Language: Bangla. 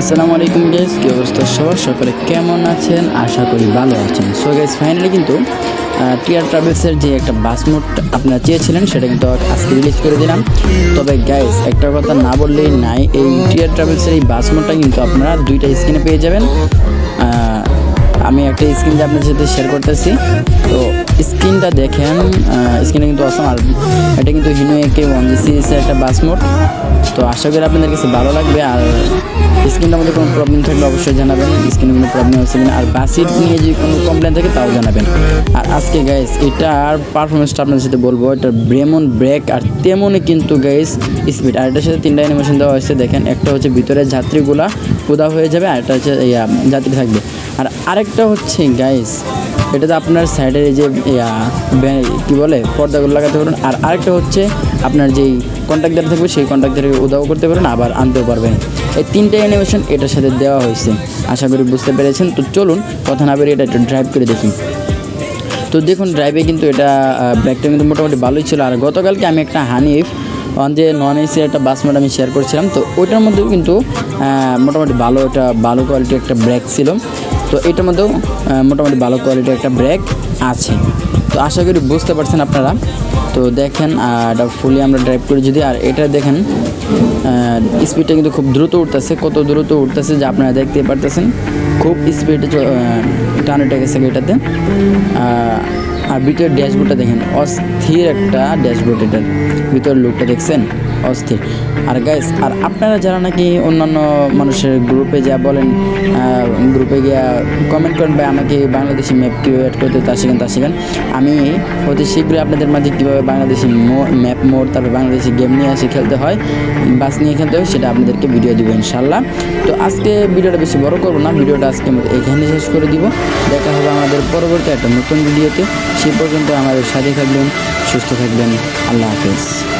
আসসালামু আলাইকুম গেস কি অবস্থা সবার? সকলে কেমন আছেন? আশা করি ভালো আছেন। সো গেস ফাইনালি কিন্তু টিয়ার ট্রাভেলসের যে একটা বাস মোড আপনারা চেয়েছিলেন, সেটা কিন্তু আজকে রিলিজ করে দিলাম। তবে গাইস একটা কথা না বললেই নাই, এই টিয়ার ট্রাভেলসের এই বাস মোডটা কিন্তু আপনারা দুইটা স্ক্রিনে পেয়ে যাবেন। আমি একটা স্ক্রিন আপনাদের সাথে শেয়ার করতেছি। তো স্ক্রিনটা দেখেন স্ক্রিনটা কিন্তু অসম আর এটা কিন্তু হিনো একে ওয়ান জি সিরিজের একটা বাস মোড। তো আশা করি আপনাদের কাছে ভালো লাগবে, আর স্ক্রিনটার মধ্যে কোনো প্রবলেম থাকলে অবশ্যই জানাবেন, স্ক্রিনে কোনো প্রবলেম হচ্ছে কিনা, আর বাসির নিয়ে যদি কোনো কমপ্লেন থাকে তাও জানাবেন। আর আজকে গাইস এটার পারফরমেন্সটা আপনাদের সাথে বলব, এটার ব্রেমন ব্রেক আর তেমনই কিন্তু গাইস স্পিড আর এটার সাথে তিনটা অ্যানিমেশন দেওয়া হয়েছে, দেখেন, একটা হচ্ছে ভিতরের যাত্রীগুলা উদা হয়ে যাবে, আর একটা হচ্ছে যাত্রী থাকবে। আর আরেকটা হচ্ছে গাইস এটাতে আপনার সাইডের যে কি বলে, পর্দাগুলো লাগাতে পারেন আর আরেকটা হচ্ছে, আপনার যেই কন্ট্যাক্টার থাকবে, সেই কন্ট্যাক্টারকে উদাও করতে পারেন আবার আনতেও পারবেন। এই তিনটে অ্যানিমেশন এটার সাথে দেওয়া হয়েছে। আশা করি বুঝতে পেরেছেন। তো চলুন, কথা না বেরিয়ে এটা একটু ড্রাইভ করে দেখি। তো দেখুন ড্রাইভে কিন্তু এটা ব্যাগটা কিন্তু মোটামুটি ভালোই ছিল। আর গতকালকে আমি একটা হানিফ যে নন এসি একটা বাস মোড আমি শেয়ার করছিলাম। তো ওইটার মধ্যেও কিন্তু মোটামুটি ভালো একটা, ভালো কোয়ালিটির একটা ব্রেক ছিল। তো এটার মধ্যেও মোটামুটি ভালো কোয়ালিটির একটা ব্রেক আছে। তো আশা করি বুঝতে পারছেন আপনারা। তো দেখেন এটা ফুলি আমরা ড্রাইভ করি যদি, আর এটা দেখেন স্পিডটা কিন্তু খুব দ্রুত উঠতেছে, কত দ্রুত উঠতেছে যে আপনারা দেখতে পারতেছেন। খুব স্পিডে টানেটা গেছে এটাতে আর ভিতরের ড্যাশবোর্ডটা দেখেন, অস্থির একটা ড্যাশবোর্ড এটার ভিতরের লুকটা দেখছেন? অস্থির। আর গাইস আর আপনারা যারা নাকি অন্যান্য মানুষের গ্রুপে যা বলেন গ্রুপে গিয়া কমেন্ট করেন বা আমাকে বাংলাদেশি ম্যাপ কীভাবে অ্যাড করতে তা শিখেন তা শিখেন। আমি অতি শীঘ্রই আপনাদের মাঝে কীভাবে বাংলাদেশি ম্যাপ মোড তারপর বাংলাদেশি গেম নিয়ে এসে খেলতে হয়, বাস নিয়ে খেলতে হয়, সেটা আপনাদেরকে ভিডিও দিব ইনশাল্লাহ তো আজকে ভিডিওটা বেশি বড় করব না, ভিডিওটা আজকে এখানে শেষ করে দিব। দেখা হবে আমাদের পরবর্তী একটা নতুন ভিডিওতে সেই পর্যন্ত আমাদের সাথে থাকবেন সুস্থ থাকবেন। আল্লাহ হাফেজ।